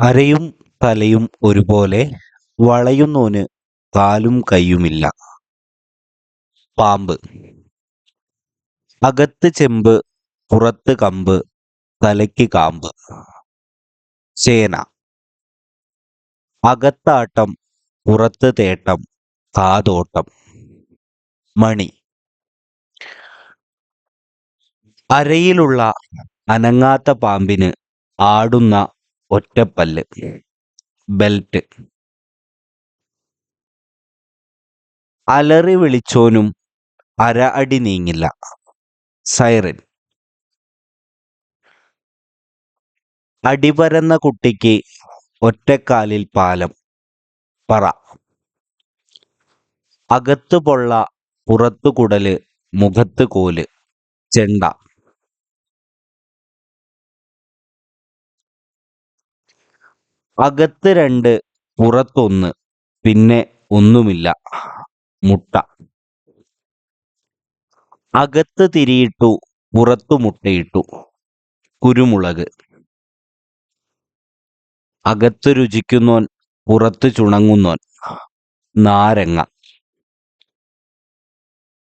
അരയും തലയും ഒരുപോലെ വളയുന്നോന് കാലും കയ്യുമില്ല പാമ്പ്. അകത്ത് ചെമ്പ് പുറത്ത് കമ്പ് തലയ്ക്ക് കാമ്പ്. ചേന. അകത്താട്ടം പുറത്ത് തേട്ടം കാതോട്ടം. മണി. അരയിലുള്ള അനങ്ങാത്ത പാമ്പിന് ആടുന്ന ഒറ്റപ്പല്ല് ബെൽറ്റ്. അലറി വിളിച്ചോനും അര അടി നീങ്ങില്ല. സൈറൻ. അടിപരന്ന കുട്ടിക്ക് ഒറ്റക്കാലിൽ പാലം. പറ. അകത്ത് പൊള്ള പുറത്തു കുടൽ മുഖത്ത് കോൽ. ചെണ്ട. അകത്ത് രണ്ട് പുറത്തൊന്ന് പിന്നെ ഒന്നുമില്ല. മുട്ട. അകത്ത് തിരിയിട്ടു പുറത്തു മുട്ടയിട്ടു. കുരുമുളക്. അകത്ത് രുചിക്കുന്നോൻ പുറത്ത് ചുണങ്ങുന്നോൻ. നാരങ്ങ.